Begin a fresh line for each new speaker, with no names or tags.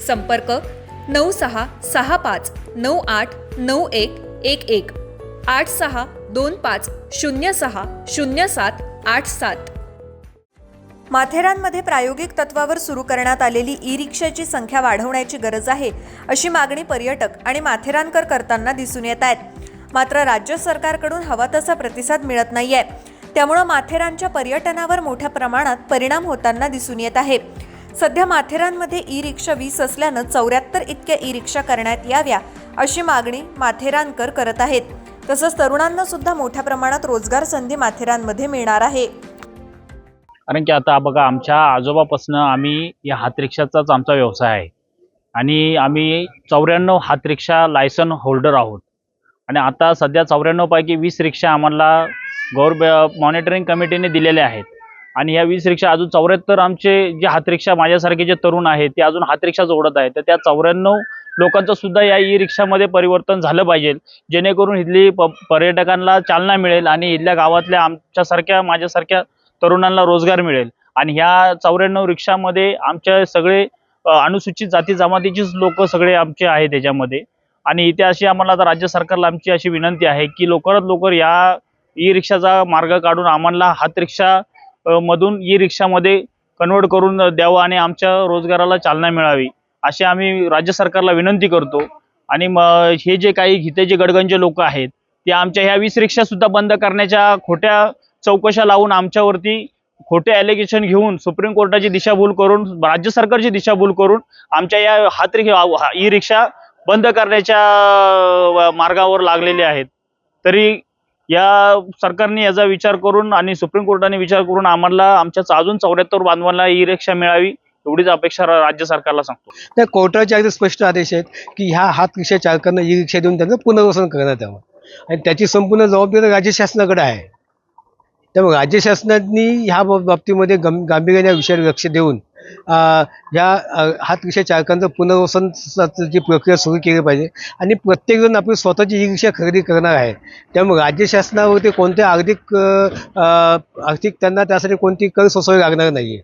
संपर्क नऊ सहा सहा पाच नऊ आठ नऊ एक एक एक. आठ सहा दोन पाच शून्य सहा शून्य सात आठ सात. माथेरानमध्ये प्रायोगिक तत्वावर सुरू करण्यात आलेली ई रिक्षाची संख्या वाढवण्याची गरज आहे अशी मागणी पर्यटक आणि माथेरानकर करताना दिसून येत आहेत. मात्र राज्य सरकारकडून हवा तसा प्रतिसाद मिळत नाहीये. त्यामुळं माथेरानच्या पर्यटनावर मोठ्या प्रमाणात परिणाम होताना दिसून येत आहे. सध्या माथेरानमध्ये ई रिक्षा वीस असल्यानं चौऱ्याहत्तर इतक्या ई रिक्षा करण्यात याव्या अशी मागणी माथेरानकर करत आहेत. तसंच तरुणांना सुद्धा मोठ्या प्रमाणात रोजगार संधी माथेरानमध्ये मिळणार आहे.
कारण की आता बघा आमच्या आजोबापासून आम्ही या हातरिक्षाचाच आमचा व्यवसाय आहे. आणि आम्ही चौऱ्याण्णव हातरिक्षा लायसन होल्डर आहोत. आणि आता सध्या चौऱ्याण्णवपैकी वीस रिक्षा आम्हाला गौर मॉनिटरिंग कमिटीने दिलेल्या आहेत. आणि या वीस रिक्षा अजून चौऱ्याहत्तर आमचे जे हातरिक्षा माझ्यासारखे जे तरुण आहेत ते अजून हातरिक्षा जोडत आहेत. तर त्या चौऱ्याण्णव लोकांचं सुद्धा या ई रिक्षामध्ये परिवर्तन झालं पाहिजे. जेणेकरून इथली प पर्यटकांना चालना मिळेल आणि इथल्या गावातल्या आमच्यासारख्या माझ्यासारख्या तरुणांना रोजगार मिळेल. आणि ह्या चौऱ्याण्णव रिक्षामध्ये आमच्या सगळे अनुसूचित जाती जमातीचीच लोक सगळे आमचे आहेत त्याच्यामध्ये. आणि इथे अशी आम्हाला आता राज्य सरकारला आमची अशी विनंती आहे की लवकरात लवकर या ई रिक्षाचा मार्ग काढून आम्हाला हात रिक्षा मधून ई रिक्षामध्ये कन्वर्ट करून द्यावं आणि आमच्या रोजगाराला चालना मिळावी अशी आम्ही राज्य सरकारला विनंती करतो. आणि म हे जे काही हितेचे गडगंजे लोक आहेत ते आमच्या ह्या वीस रिक्षासुद्धा बंद करण्याच्या खोट्या चौकशा लावून आमच्यावरती खोटे ॲलिगेशन घेऊन सुप्रीम कोर्टाची दिशाभूल करून राज्य सरकारची दिशाभूल करून आमच्या या हात ई रिक्षा बंद करण्याच्या मार्गावर लागलेले आहेत. तरी या सरकारने याचा विचार करून आणि सुप्रीम कोर्टाने विचार करून आम्हाला आमच्या अजून चौऱ्याहत्तर बांधवांना ई रिक्षा मिळावी एवढीच अपेक्षा राज्य सरकारला सांगतो.
त्या कोर्टाचे अगदी स्पष्ट आदेश आहेत की ह्या हात रिक्षा चालकांना ई रिक्षा देऊन त्यांचं पुनर्वसन करण्यात यावं. आणि त्याची संपूर्ण जबाबदारी राज्य शासनाकडे आहे. त्यामुळे राज्य शासनाने ह्या बाब- बाबतीमध्ये गं गांभीर्याने विषयावर लक्ष देऊन ह्या हातरिक्षा हात रिक्षा चालकांचं पुनर्वसन प्रक्रिया सुरू केली पाहिजे. आणि प्रत्येकजण आपली स्वतःची ई रिक्षा खरेदी करणार आहे. त्यामुळे राज्य शासनावरती कोणत्या आर्थिक आर्थिक त्यांना त्यासाठी कोणती कर सोसावी लागणार नाही आहे